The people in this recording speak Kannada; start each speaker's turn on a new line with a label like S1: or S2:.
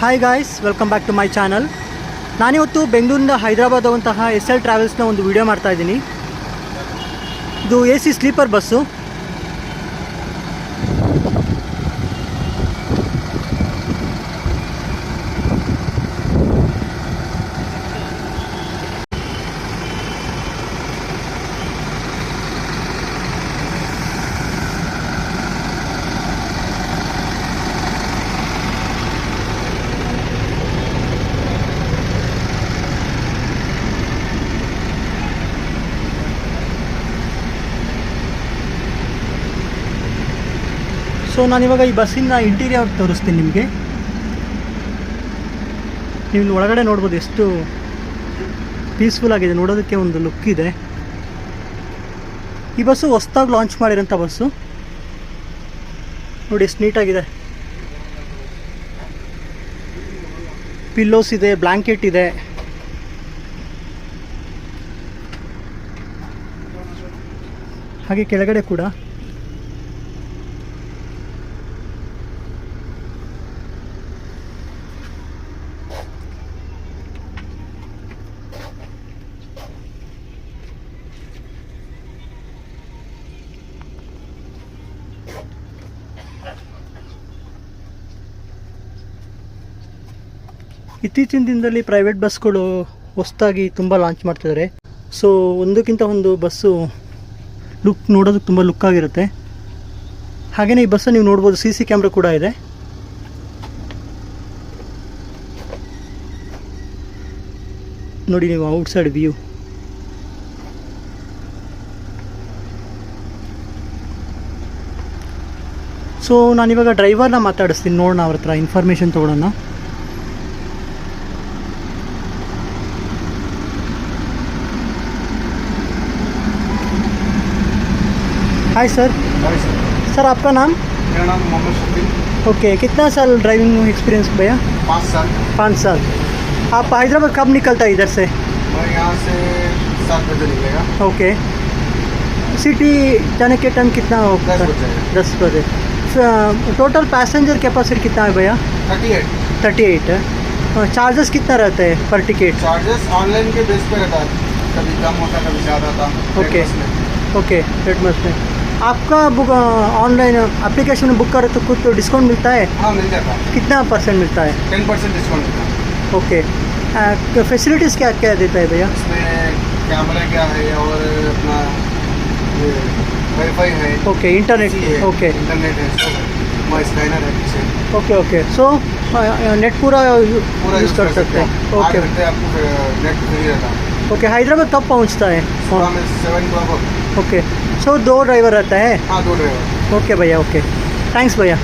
S1: Hi guys welcome back to my channel ನಾನಿವತ್ತು ಬೆಂಗಳೂರಿಂದ ಹೈದರಾಬಾದ್ ಹೋಗುವಂತಹ ಎಸ್ ಎಲ್ ಟ್ರಾವೆಲ್ಸ್ನ ಒಂದು ವಿಡಿಯೋ ಮಾಡ್ತಾ ಇದ್ದೀನಿ. ಇದು A C sleeper bus so ನಾನಿವಾಗ ಈ ಬಸ್ಸಿನ ಇಂಟೀರಿಯರ್ ತೋರಿಸ್ತೀನಿ ನಿಮಗೆ. ನೀವು ಒಳಗಡೆ ನೋಡ್ಬೋದು ಎಷ್ಟು ಪೀಸ್ಫುಲ್ ಆಗಿದೆ. ನೋಡೋದಕ್ಕೆ ಒಂದು ಲುಕ್ ಇದೆ. ಈ ಬಸ್ಸು ಹೊಸ್ದಾಗಿ ಲಾಂಚ್ ಮಾಡಿರೋಂಥ ಬಸ್ಸು ನೋಡಿ, ಎಷ್ಟು ನೀಟಾಗಿದೆ ಪಿಲ್ಲೋಸ್ ಇದೆ ಬ್ಲ್ಯಾಂಕೆಟ್ ಇದೆ. ಹಾಗೆ ಕೆಳಗಡೆ ಕೂಡ ಇತ್ತೀಚಿನ ದಿನದಲ್ಲಿ ಪ್ರೈವೇಟ್ ಬಸ್ಗಳು ಹೊಸದಾಗಿ ತುಂಬ ಲಾಂಚ್ ಮಾಡ್ತಿದ್ದಾರೆ ಸೊ ಒಂದಕ್ಕಿಂತ ಒಂದು ಬಸ್ಸು ಲುಕ್ ನೋಡೋದಕ್ಕೆ ತುಂಬ ಲುಕ್ ಆಗಿರುತ್ತೆ. ಹಾಗೆಯೇ ಈ ಬಸ್ಸನ್ನು ನೀವು ನೋಡ್ಬೋದು ಸಿ ಸಿ ಕ್ಯಾಮ್ರಾ ಕೂಡ ಇದೆ. ನೋಡಿ ನೀವು ಔಟ್ಸೈಡ್ ವ್ಯೂ ಸೊ ನಾನಿವಾಗ ಡ್ರೈವರ್ನ ಮಾತಾಡಿಸ್ತೀನಿ. ನೋಡೋಣ ಅವ್ರ ಹತ್ರ information ತೊಗೊಳೋಣ. Hi sir
S2: hi sir
S1: sir आपका नाम?
S2: मेरा नाम मोहम्मद शफी
S1: ओके कितना साल ड्राइविंग एक्सपीरियंस भैया?
S2: पाँच साल।
S1: पाँच साल। आप हैदराबाद कब निकलता है इधर से?
S2: मैं यहाँ से सात बजे निकलेगा।
S1: ओके सिटी जाने के टाइम कितना होता
S2: दस बजे।
S1: दस बजे। टोटल पैसेंजर कैपेसिटी कितना है भैया?
S2: थर्टी एट
S1: थर्टी एट है चार्जेस कितना रहता है पर टिकट
S2: चार्जेस ऑनलाइन के बेस पे रहता है। कभी कम होता कभी ज़्यादा था में।
S1: ओके रेड में। आपका बुक ऑनलाइन एप्लीकेशन बुक करें तो कुछ तो डिस्काउंट मिलता है?
S2: हाँ मिल जाता है।
S1: कितना परसेंट मिलता है?
S2: टेन परसेंट डिस्काउंट मिलता है।
S1: ओके तो फैसिलिटीज़ क्या क्या देता है भैया?
S2: इसमें कैमरा क्या है और अपना वाईफाई है।
S1: ओके इंटरनेट
S2: है,
S1: ओके
S2: इंटरनेट है स्कैनर है। पीछे।
S1: ओके ओके सो नेट पूरा
S2: पूरा
S1: यूज़ कर सकते हैं। ओके
S2: आपको नेट फ्री रहता है।
S1: ओके हैदराबाद कब पहुँचता है?
S2: सुबह में सेवन
S1: ओके सो दो ड्राइवर रहता है?
S2: हाँ दो ड्राइवर
S1: ओके भैया ओके थैंक्स भैया.